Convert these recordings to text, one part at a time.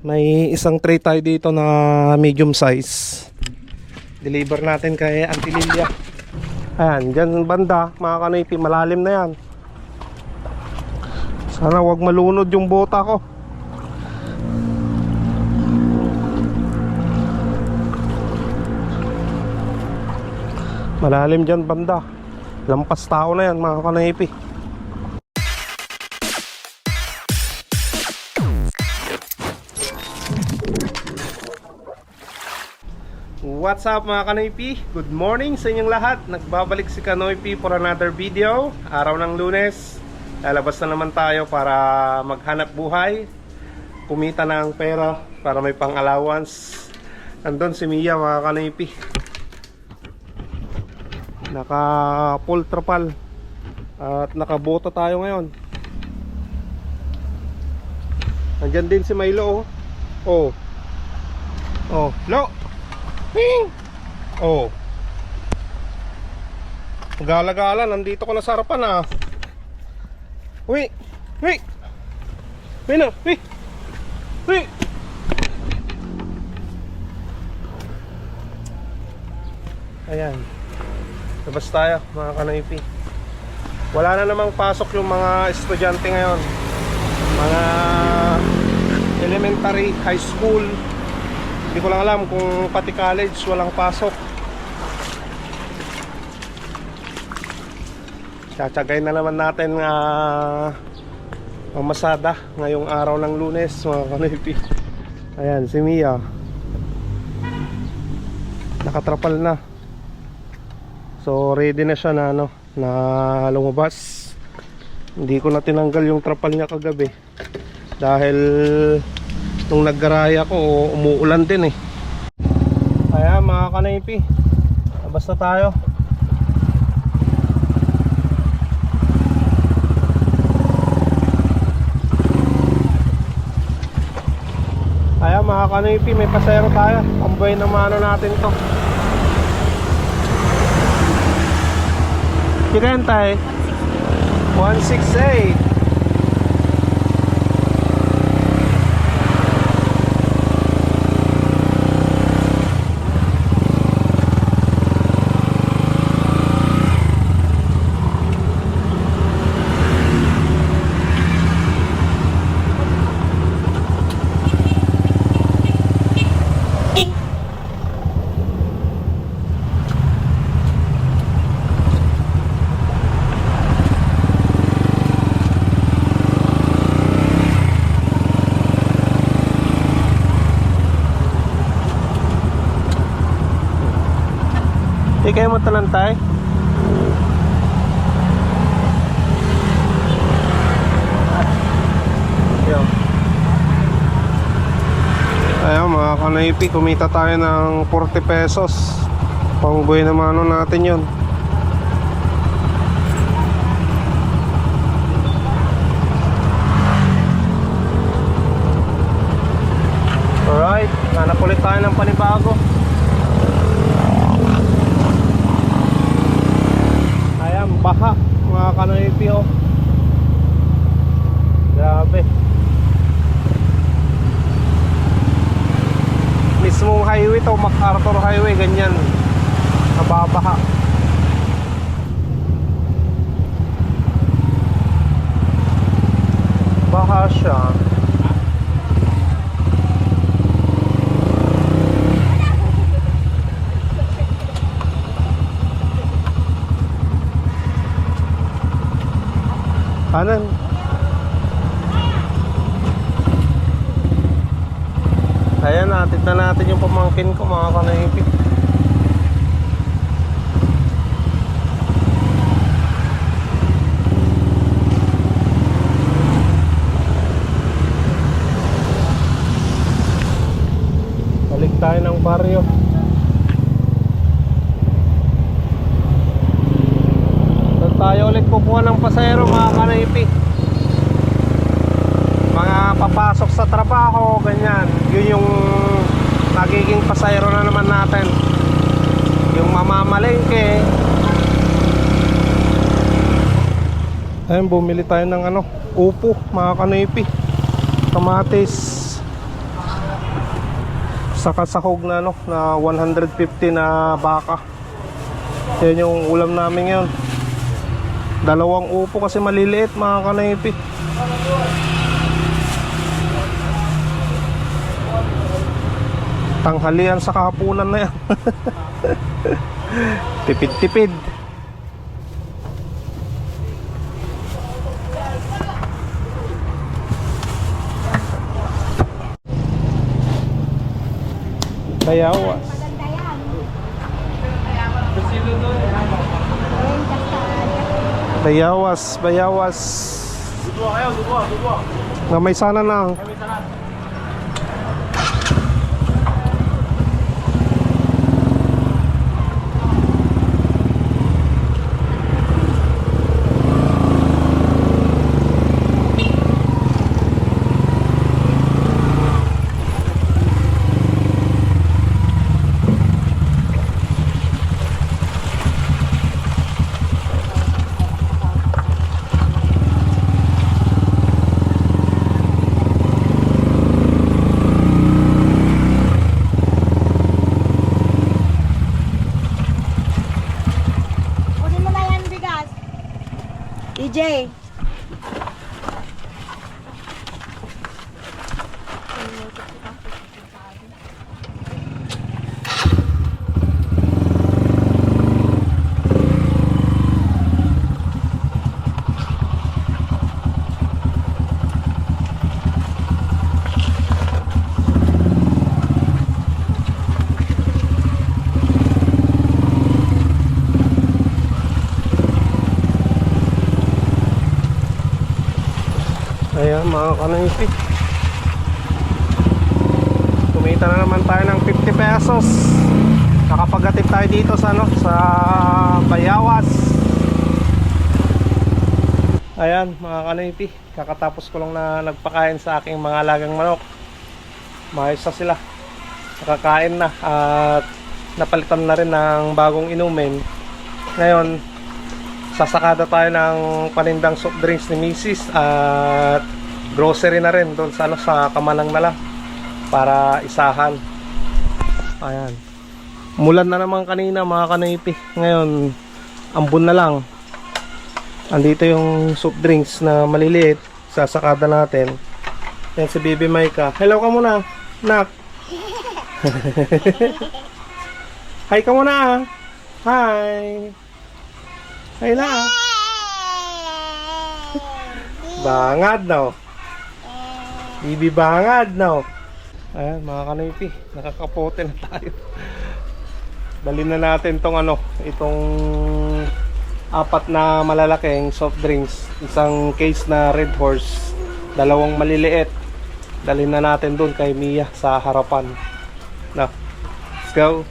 May isang tray tayo dito na medium size. Deliver natin kay Auntie Lilia. Ayan, dyan banda, mga kanipi, malalim na yan. Sana wag malunod yung bota ko. Malalim dyan banda. Lampas tao na yan mga kanipi. What's up mga Kanoypi? Good morning sa inyong lahat. Nagbabalik si Kanoypi for another video. Araw ng lunes. Lalabas na naman tayo para maghanap buhay. Kumita ng pera para may pang allowance. Andun si Mia mga Kanoypi. Naka full trapal. At nakabota tayo ngayon. Nandyan din si Milo oh. Oh. Oh, Lo. Ping! Oh. Gala-gala, nandito ko na sa harapan ah. Uy! Uy! Uy na! Uy! Uy! Ayan. Labas tayo, mga kanaypi. Wala na namang pasok yung mga estudyante ngayon. Mga elementary, high school, hindi ko lang alam kung pati college walang pasok. Tsatsagay na naman natin nga mamasada ngayong araw ng lunes mga kanipi. Ayan, si Mia. Nakatrapal na. So ready na siya na ano, na lumabas. Hindi ko na tinanggal yung trapal niya kagabi. Dahil nung naggaraya ko umuulan din eh. Ayan mga kanaypi. Basta tayo. Ayan mga kanaypi may pasayro tayo. Pambuhay na mano natin to. Kikentay 168 Di kayo matalantay? Yo. Ayan mga kanaypi, kumita tayo ng 40 pesos. Pangbuhay naman ano natin yun. Alright, hanap ulit tayo ng panibago. Ayan, baha mga kanoypi oh. Grabe. Mismong highway to, MacArthur Highway, ganyan. Nababaha. Baha siya. Kanan. Ayan, natin na natin yung pamangkin ko mga kanaipit. Balik tayo ng baryo. Doon tayo ulit kukuha ng pasayro mga kanaypi Mga papasok sa trabaho, ganyan nagiging pasayro na naman natin Yung mamamalengke Ayun, bumili tayo ng ano, upo, mga kanaypi Kamatis Saka sahog na ano, na 150 na baka. Yan yung ulam namin ngayon. Dalawang upo kasi maliliit mga kanaypi. Tanghalian sa kahapunan na yan. Tipid-tipid. Bayawas. Maganda yan. Bayawas, bayawas. Nga may sana na. Kunin mo na yan, bigas. DJ. Ayan mga kanaypi. Kumita na naman tayo ng 50 pesos. Nakapaghatid tayo dito sa ano, sa Bayawas. Ayan mga kanaypi, kakatapos ko lang na nagpakain sa aking mga alagang manok. Maayos na sila. Nakakain na at napalitan na rin ng bagong inumin. Ngayon, sasakada tayo ng panindang soft drinks ni Mrs. at grocery na rin doon sa ano sa Kamanang na lang para isahan. Ayan. Mulan na naman kanina mga kanaypi. Ngayon, ambon na lang. Andito yung soft drinks na maliliit. Sasakada natin. Yan si Baby Maika. Hello ka muna. Nak. Hi ka muna. Hi. Hi na. Bangad no. Bibi bangad no. Ayan mga kanipi, nakakapote na tayo. Dali na natin tong ano, itong apat na malalaking soft drinks, isang case na Red Horse, dalawang maliliit. Dali na natin doon kay Mia sa harapan. Na. Let's go.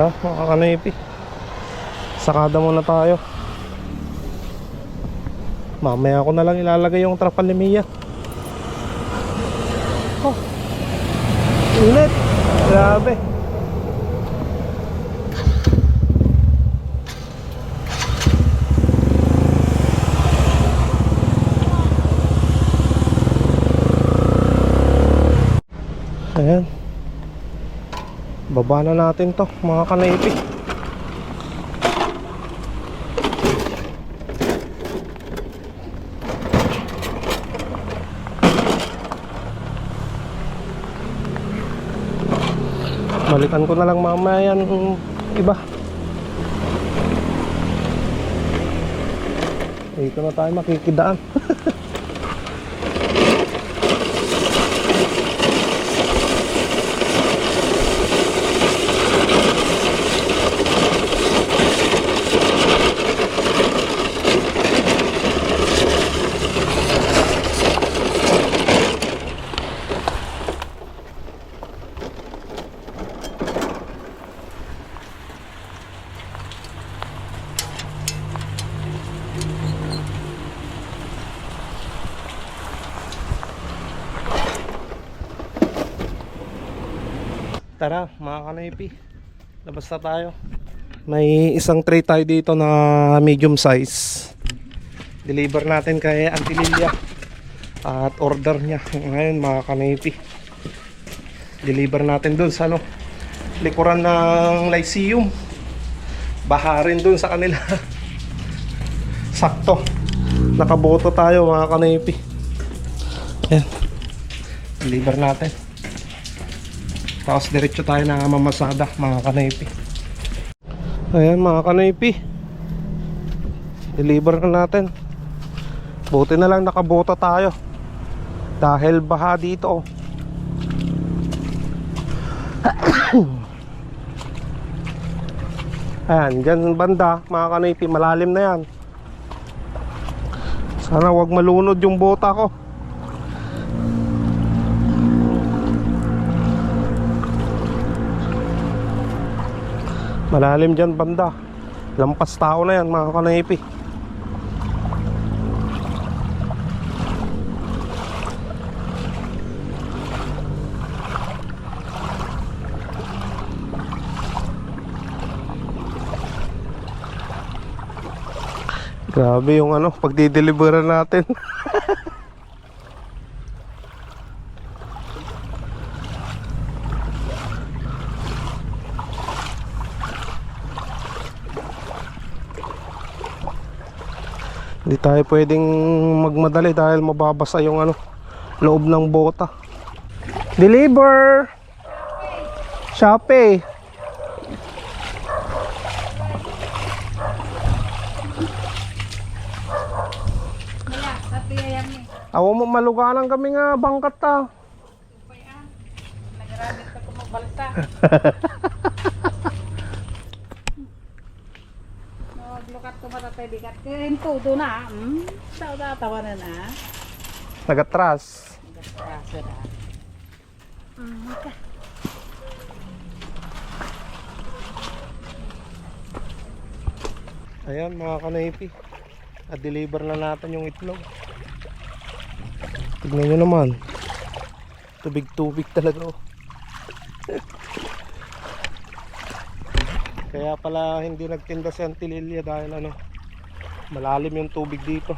Tara, mga. Sakada muna tayo. Mamaya ko na lang ilalagay yung trapalimiya. Oh. Baba na natin to, mga kanaypi. Balikan ko na lang mamaya yan iba. Dito na tayo makikidaan. Tara, mga kanaypi. Labas na tayo. May isang tray tayo dito na medium size. Deliver natin kay Auntie Lilia. At order niya. Ngayon, mga kanaypi. Deliver natin dun sa ano, likuran ng Lyceum. Baharin dun sa kanila. Sakto. Nakaboto tayo mga kanaypi. Yan. Deliver natin. Tapos diretso tayo na mamasada mga kanaypi. Ayan mga kanaypi. Deliver na natin. Buti na lang nakaboto tayo. Dahil baha dito. oh. Ayan, dyan banda mga kanaypi, malalim na yan. Sana wag malunod yung bota ko. Malalim dyan banda. Lampas tao na yan mga kanaypi. Grabe yung ano pagdideliveran natin Hindi tayo pwedeng magmadali dahil mababasa yung ano loob ng bota. Deliver! Shopee! Awa mo maluganan kami nga bangkat ta. Nagramit ka ko matatay bigat. Kaya todo na. Hmm? Sao tatawa na na. Nagatras. Nagkaso na. Hmm, ka. Ayan mga kanaypi. Na-deliver na natin yung itlog. Tignan nyo naman. Tubig-tubig talaga oh. Kaya pala hindi nagtinda si Auntie Lilia dahil ano, malalim yung tubig dito.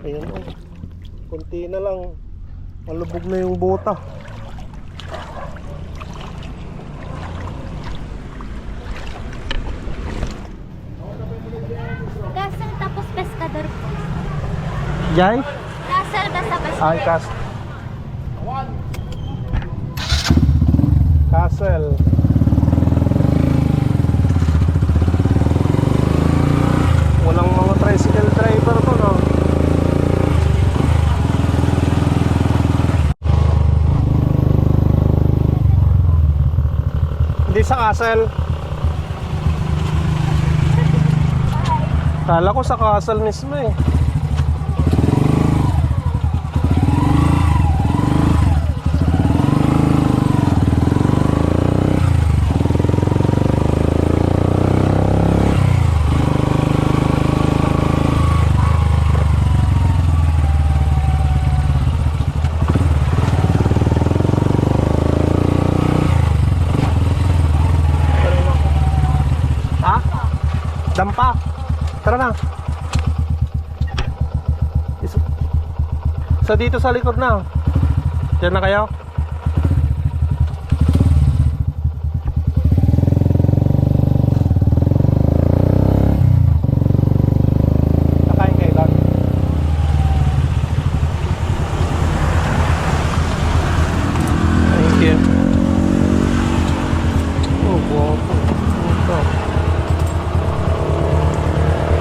Ayan oh. Kunti na lang. Malubog na yung bota. Castle tapos pescador po. Jai? Castle basta pescador. Ay, kas Castle. Walang mga tricycle driver to, no? Hindi sa Castle. Kala ko sa Castle mismo eh. Dampa. Tara na. Is- sa dito sa likod na. Diyan na kayo?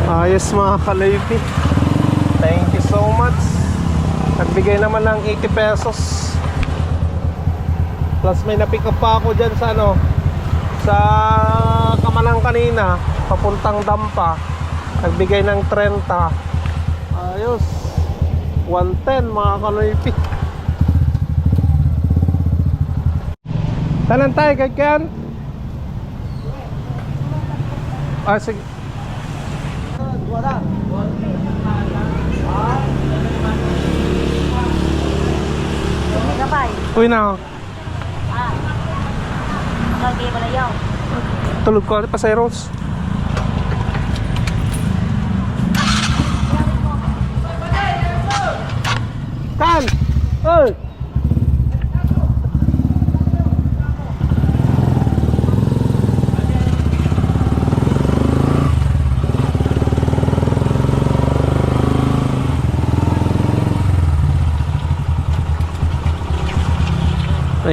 Oh. Ayos mga kalaypi. Thank you so much. Nagbigay naman ng 80 pesos. Plus may na-pick up pa ako dyan sa ano sa Kamalang kanina papuntang Dampa. Nagbigay ng 30 ayos. 110 mga kanoypi tanan tayo kagyan ah sige. Gabay. Uy na. Magagay mo na yaw. tulog ko paseros kan Oy!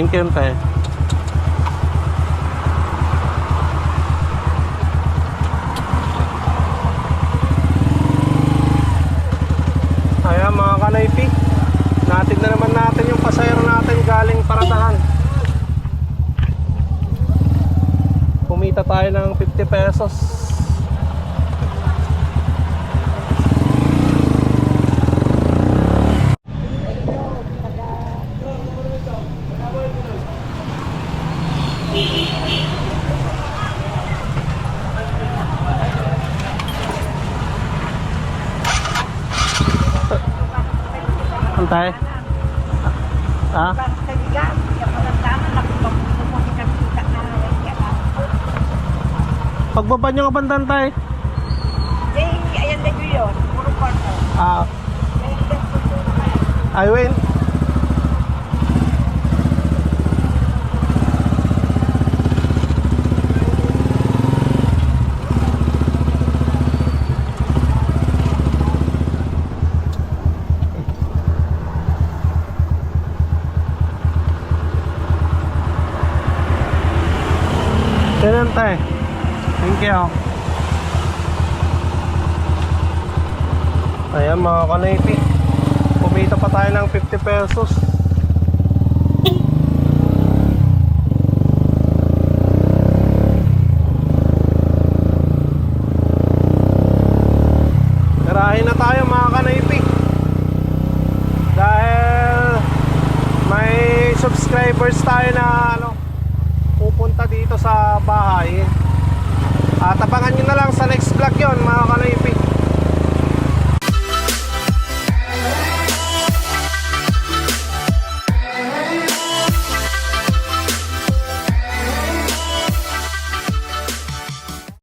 Thank you, Tay. Ayan mga kanaypi. Natin na naman natin yung pasayro natin galing paradahan Kumita tayo ng 50 pesos Ha? Pagbaba nyo ka bandan tay ayan na yun. Puro kwarto. Ah I win Ganun tay Thank you Ayan mga kanaypi. Kumita pa tayo ng 50 pesos. Garahe na tayo mga kanaypi. Dahil May subscribers tayo na ano Pupunta dito sa bahay. At abangan nyo na lang sa next vlog yon mga kanaypi